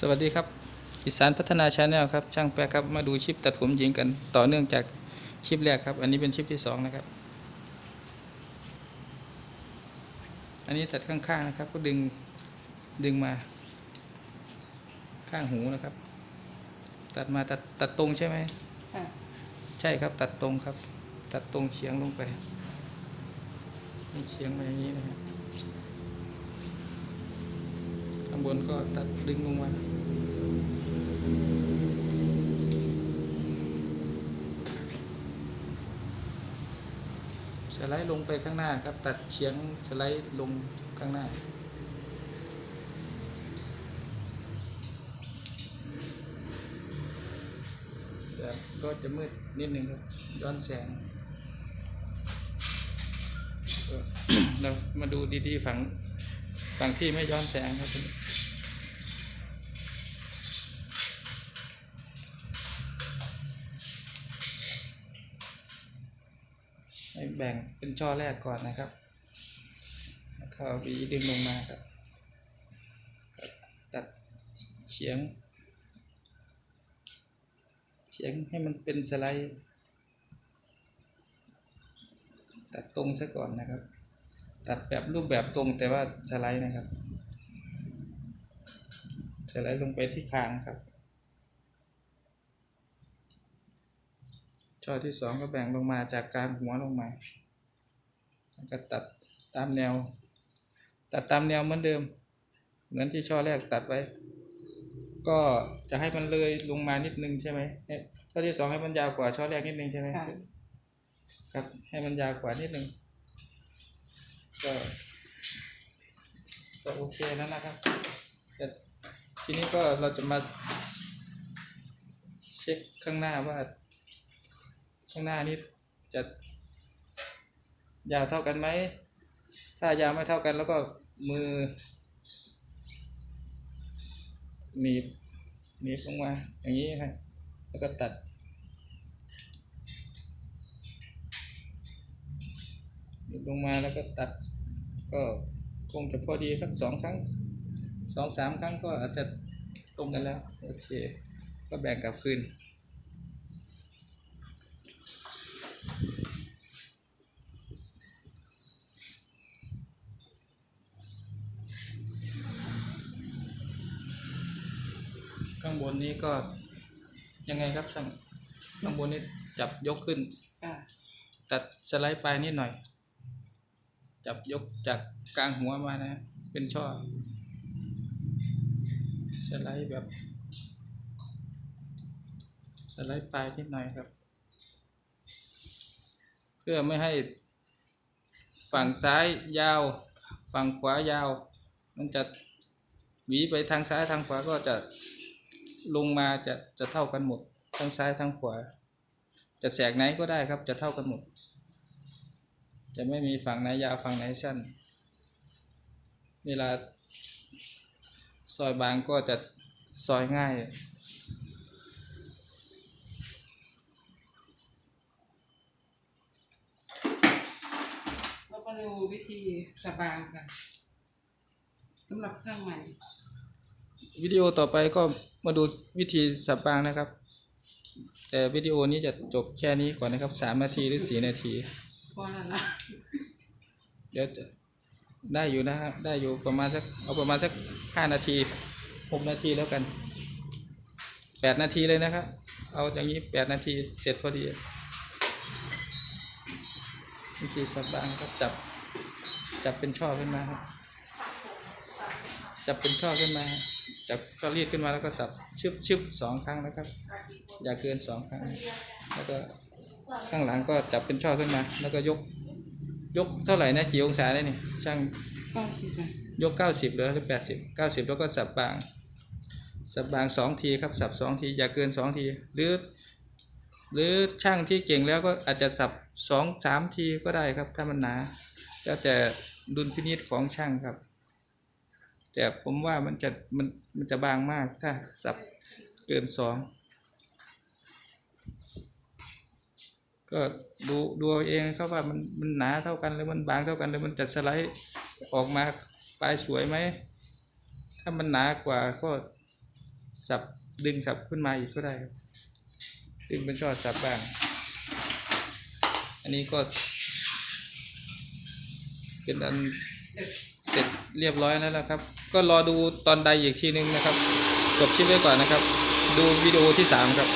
สวัสดีครับอีสานพัฒนาชาแนลครับช่างแปะครับมาดูชิปตัดผมหญิงกันต่อเนื่องจากชิปแรกครับ อันนี้เป็นชิปที่สองนะครับ อันนี้ตัดข้างๆนะครับ ก็ดึงดึงมา ข้างหูนะครับ ตัดมาตัดตัดตรงใช่ไหมค่ะใช่ครับตัดตรงครับ ตัดตรงเฉียงลงไปนี่เฉียงมาอย่างนี้นะครับ ข้างบนก็ตัดดึงลงมาสไลด์ลงไปข้างหน้าครับ ตัดเฉียงสไลด์ลงข้างหน้าแต่ก็จะมืดนิดนึงครับ ย้อนแสงเรามาดูดีๆฝั่งฝั่งที่ไม่ย้อนแสงครับ แบ่งเป็นช่อแรกก่อนนะครับแล้วก็หวีดึงลงมาครับ ตัดเฉียง เฉียงให้มันเป็นสไลด์ ตัดตรงซะก่อนนะครับ ตัดแบบรูปแบบตรงแต่ว่าสไลด์นะครับ สไลด์ลงไปที่คางครับ ช่อที่สองก็แบ่งลงมาจากกลางหัวลงมาแล้วก็ตัดตามแนว ตัดตามแนวเหมือนเดิม เหมือนที่ช่อแรกตัดไว้ ก็จะให้มันเลยลงมานิดนึงใช่ไหมให้ช่อที่สองให้มันยาวกว่าช่อแรกนิดนึงใช่ไหมค่ะครับให้มันยาวกว่านิดนึงก็ก็โอเคแล้วนะครับแต่ทีนี้ก็เราจะมาเช็คข้างหน้าว่า ข้างหน้านี้จะยาวเท่ากันไหม ถ้ายาวไม่เท่ากันแล้วก็มือหนีบหนีบลงมาอย่างนี้ครับแล้วก็ตัด หนีบลงมาแล้วก็ตัด ก็คงจะพอดีสักสองครั้งสองสามครั้งก็อาจจะตรงกันแล้ว โอเค ก็แบ่งกลับคืนางบนนี้ก็ยังไงครับช่างข้างบนนี้จับยกขึ้นค่ะตัดสไลด์ปลายนิดหน่อย จับยกจากกลางหัวมานะ เป็นช่อ สไลด์แบบ สไลด์ปลายนิดหน่อยครับ เพื่อไม่ให้ฝั่งซ้ายยาว ฝั่งขวายาว มันจะหวีไปทางซ้ายทางขวาก็จะ ลงมาจะจะเท่ากันหมด ทั้งซ้ายทั้งขวา จะแสกไหนก็ได้ครับ จะเท่ากันหมด จะไม่มีฝั่งไหนยาวฝั่งไหนสั้น เวลาซอยบางก็จะซอยง่ายแล้วมาดูวิธีสบางกันสำหรับเครื่องใหม่ วิดีโอต่อไปก็มาดูวิธีสับบางนะครับ แต่วิดีโอนี้จะจบแค่นี้ก่อนนะครับสามนาทีหรือสี่นาทีเพราะนั่นนะเดี๋ยวจะได้อยู่นะครับได้อยู่ประมาณสักเอาประมาณสักห้านาทีหกนาทีแล้วกันแปดนาทีเลยนะครับ เอาอย่างนี้แปดนาทีเสร็จพอดีวิธีสับบางครับจับจับเป็นช่อขึ้นมาครับจับเป็นช่อขึ้นมา จับก็รีดขึ้นมาแล้วก็สับชึบชึบสองครั้งนะครับ อย่าเกินสองครั้ง แล้วก็ข้างหลังก็จับเป็นช่อขึ้นมา แล้วก็ยก ยกเท่าไหร่นะกี่องศาได้นี่ช่างก็คือกันยกเก้าสิบหรือหรือแปดสิบเก้าสิบแล้วก็สับบาง สับบางสองทีครับสับสองทีอย่าเกินสองทีหรือหรือช่างที่เก่งแล้วก็อาจจะสับสองสามทีก็ได้ครับถ้ามันหนาแล้วแต่ดุลพินิจของช่างครับ แต่ผมว่ามันจะมันมันจะบางมากถ้าสับเกินสองก็ดูดูเอาเองครับว่ามันมันหนาเท่ากันหรือมันบางเท่ากันหรือมันจะสไลด์ออกมาปลายสวยไหมถ้ามันหนากว่าก็สับดึงสับขึ้นมาอีกก็ได้ดึงเป็นช่อสับบ้าง อันนี้ก็เป็นอัน เสร็จเรียบร้อยแล้วนะครับ ก็รอดูตอนใดอีกทีนึงนะครับจบคลิปไว้ก่อนนะครับ ดูวิดีโอที่สามครับ